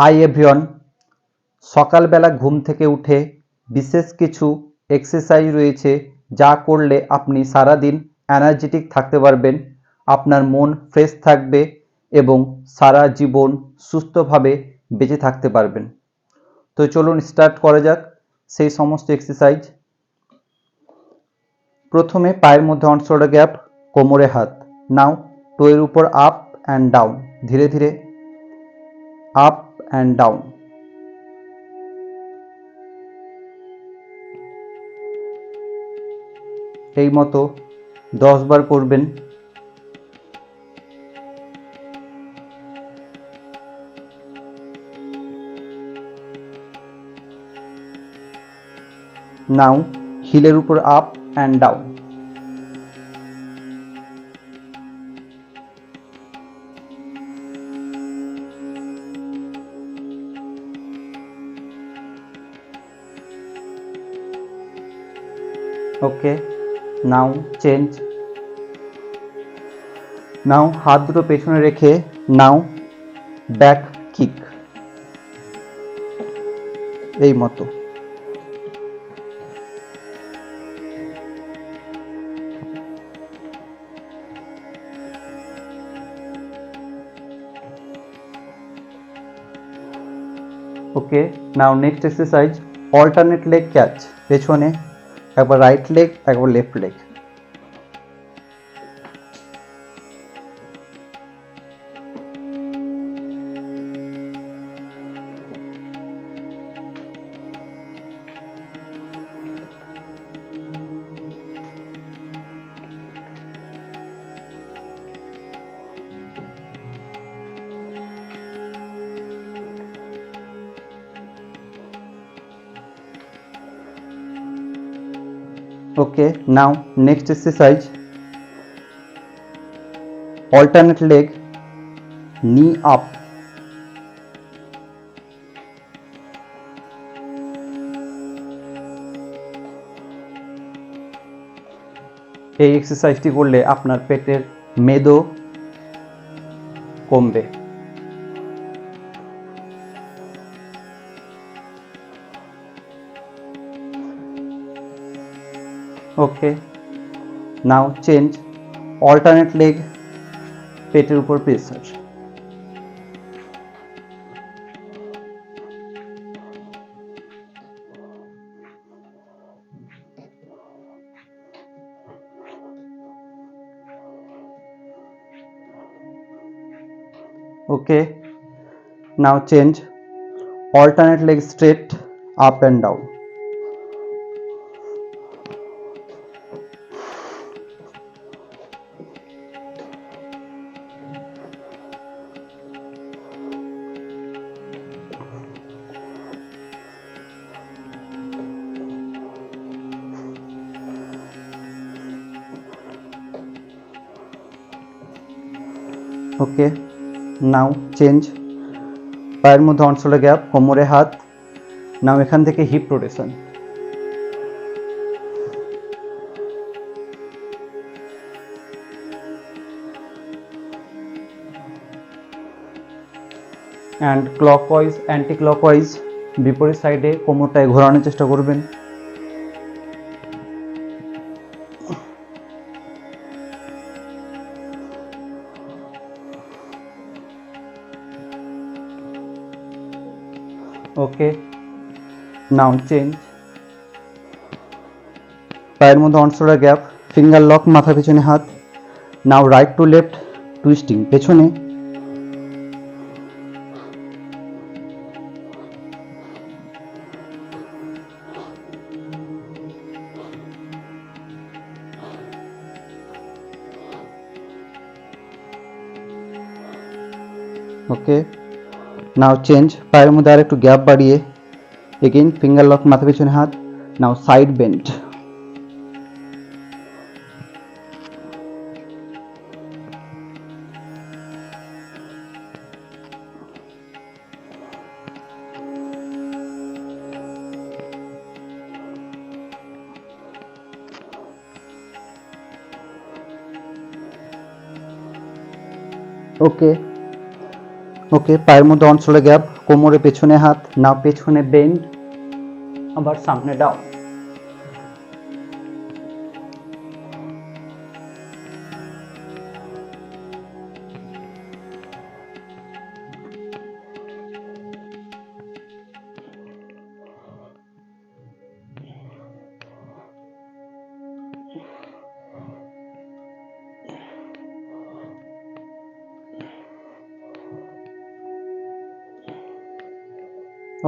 Hi everyone, সকালবেলা ঘুম থেকে উঠে বিশেষ কিছু এক্সারসাইজ রয়েছে যা করলে আপনি সারাদিন এনার্জেটিক থাকতে পারবেন, আপনার মন ফ্রেশ থাকবে এবং সারা জীবন সুস্থভাবে বেঁচে থাকতে পারবেন। তো চলুন স্টার্ট করা যাক সেই সমস্ত এক্সারসাইজ প্রথমে পায়ের মধ্যে অনশোল্ডার গ্যাপ কোমরে হাত। নাও টোয়ের উপর আপ অ্যান্ড ডাউন ধীরে ধীরে। আপ অ্যান্ড ডাউন এই মতো দশ বার করবেন। নাও হিলের উপর up and down okay now change now হাত দুটো পেছনে রেখে নাও ব্যাক কিক এই মতো। Okay now next exercise alternate leg catch পেছনে একবার রাইট লেগ একবার left leg okay now next exercise alternate leg knee up এই এক্সারসাইজটি করলে আপনার পেটের মেদও কমবে okay now change alternate leg পেটের উপর pressure okay now change alternate leg straight up and down. Okay now change পায়ের মধ্যে অনসলে গ্যাপ কোমরে হাত। নাও এখান থেকে hip rotation and clockwise anti clockwise বিপরীত সাইডে কোমরটায় ঘোরানোর চেষ্টা করবেন। ওকে নাও চেঞ্জ পায়ের মধ্যে অনসোলার গ্যাপ ফিঙ্গার লক মাথা পেছনে হাত। Now right to left twisting পেছনে। ওকে নাও চেঞ্জ পায়ের মধ্যে আর একটু গ্যাপ বাড়িয়ে এগেইন ফিঙ্গার লক মাথা পেছনে হাত নাও সাইড বেন্ড ওকে ওকে পায়ের মধ্যে অঞ্চলে গ্যাপ কোমরে পেছনে হাত না পেছনে বেন্ড আবার সামনে ডাউন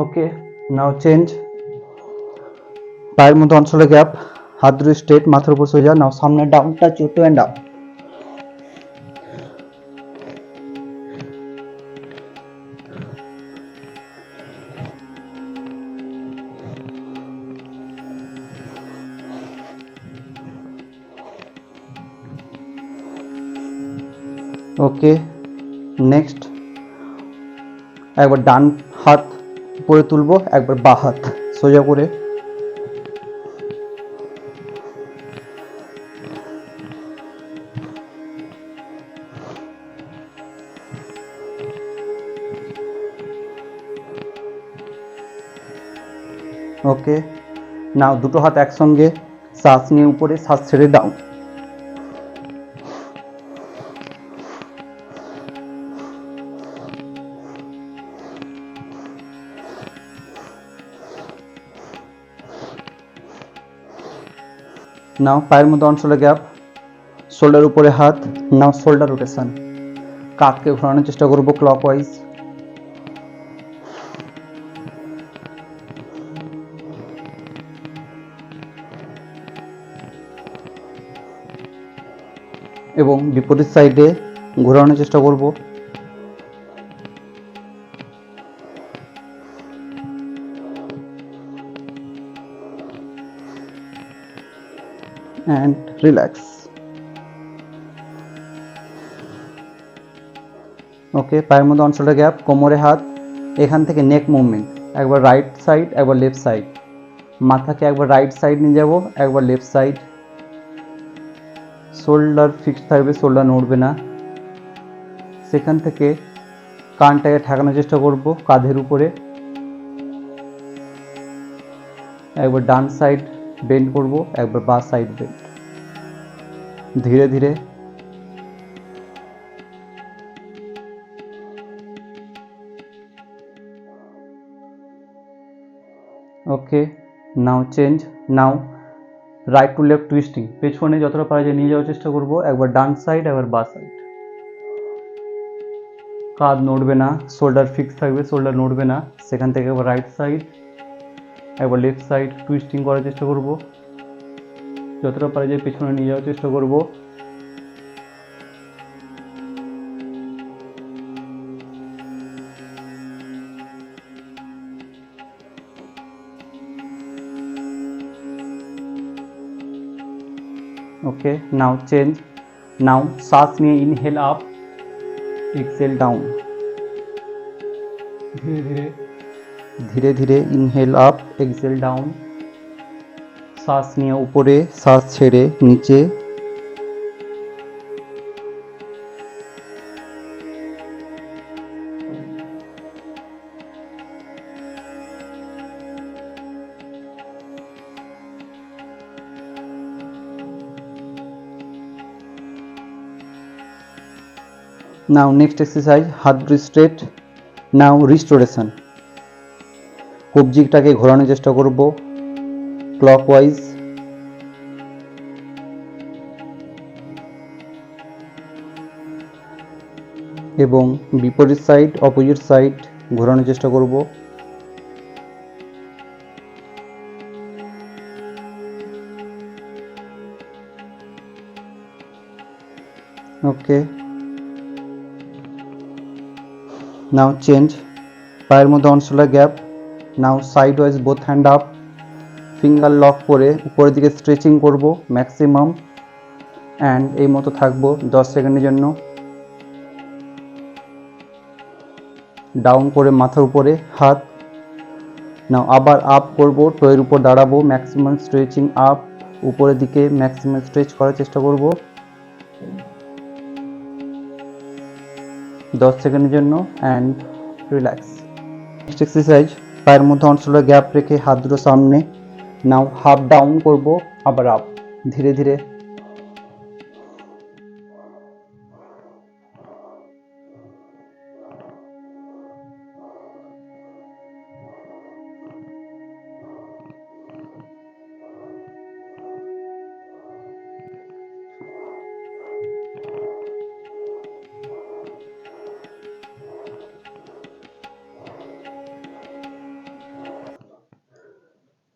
ওকে নাও চেঞ্জ পায়ের মধ্যে অঞ্চলে গ্যাপ হাত দুটো স্ট্রেট মাথার উপর সোজা। নাও সামনে down touch your toe and down okay next একবার ডান উপরে তুলবো, একবার বা হাত সোজা করে। ওকে নাও, দুটো হাত একসঙ্গে, শ্বাস নিয়ে উপরে, শ্বাস ছেড়ে ডাউন নাও, পায়ের মধ্যে অঞ্চলে গ্যাপ শোল্ডার উপরে হাত, নাও শোল্ডার রোটেশন। কাঁধকে ঘোরানোর চেষ্টা করব ক্লকওয়াইজ এবং বিপরীত সাইডে ঘোরানোর চেষ্টা করব। অ্যান্ড রিল্যাক্স ওকে পায়ের মধ্যে অঞ্চলটা গ্যাপ কোমরে হাত, এখান থেকে নেক মুভমেন্ট একবার রাইট সাইড একবার লেফট সাইড মাথাকে একবার রাইট সাইড নিয়ে যাব, একবার লেফট সাইড শোল্ডার ফিক্সড থাকবে শোল্ডার নড়বে না। সেখান থেকে কানটাকে ঠেকানোর চেষ্টা করব, কাঁধের উপরে। একবার ডান সাইড বেন্ড করব, একবার বা সাইড বেন্ড ধীরে ধীরে। Okay now change now right to left twisting পেছনে যতটা পারা যায় নিয়ে যাওয়ার চেষ্টা করব, একবার ডান সাইড একবার বা সাইড কাঁধ নড়বে না শোল্ডার ফিক্স থাকবে শোল্ডার নড়বে না। সেখান থেকে একবার রাইট সাইড একবার লেফট সাইড টুইস্টিং করার চেষ্টা করব। যতটা পারা যায় পেছনে নিয়ে যাওয়ার চেষ্টা করব। ওকে নাও চেঞ্জ নাও শ্বাস নিয়ে ইনহেল আপ এক্সেল ডাউন ধীরে ধীরে। ধীরে ধীরে ইনহেল আপ এক্সেল ডাউন শ্বাস নিয়ে উপরে, শ্বাস ছেড়ে নিচে। নাও নেক্সট এক্সারসাইজ হাত দুটো স্ট্রেট নাও রিস্টোরেশন কবজিটাকে ঘোরানোর চেষ্টা করব ক্লকওয়াইজ এবং বিপরীত সাইড অপোজিট সাইড ঘোরানোর চেষ্টা করব। ওকে নাও চেঞ্জ পায়ের মধ্যে অনসোলার gap now side wise both hand up finger lock করে উপরের দিকে স্ট্রেচিং করব ম্যাক্সিমাম অ্যান্ড এই মতো থাকব দশ সেকেন্ডের জন্য। ডাউন করে মাথার উপরে হাত। নাও আবার আপ করব টোয়ের উপর দাঁড়াবো ম্যাক্সিমাম স্ট্রেচিং আপ উপরের দিকে ম্যাক্সিমাম স্ট্রেচ করার চেষ্টা করব। দশ সেকেন্ডের জন্য অ্যান্ড রিল্যাক্স নেক্সট এক্সারসাইজ পায়ের মধ্যে অঞ্চলে গ্যাপ রেখে হাত দুটো সামনে। নাও হাফ ডাউন করব, আবার আপ ধীরে ধীরে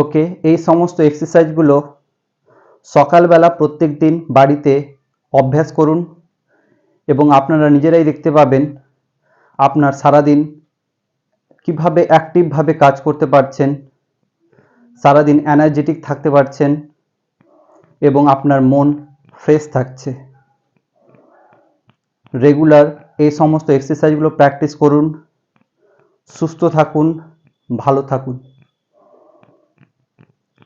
ওকে, এই সমস্ত এক্সারসাইজগুলো সকালবেলা প্রত্যেক দিন বাড়িতে অভ্যাস করুন এবং আপনারা নিজেরাই দেখতে পাবেন আপনার সারাদিন কীভাবে অ্যাক্টিভভাবে কাজ করতে পারছেন, সারাদিন এনার্জেটিক থাকতে পারছেন এবং আপনার মন ফ্রেশ থাকছে। রেগুলার এই সমস্ত এক্সারসাইজগুলো প্র্যাকটিস করুন, সুস্থ থাকুন, ভালো থাকুন।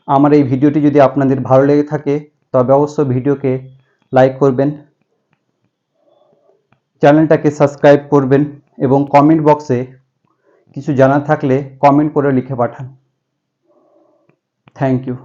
আমার এই ভিডিওটি যদি আপনাদের ভালো লেগে থাকে, তবে অবশ্যই ভিডিওকে লাইক করবেন, চ্যানেলটাকে সাবস্ক্রাইব করবেন এবং কমেন্ট বক্সে কিছু জানা থাকলে কমেন্ট করে লিখে পাঠান। Thank you.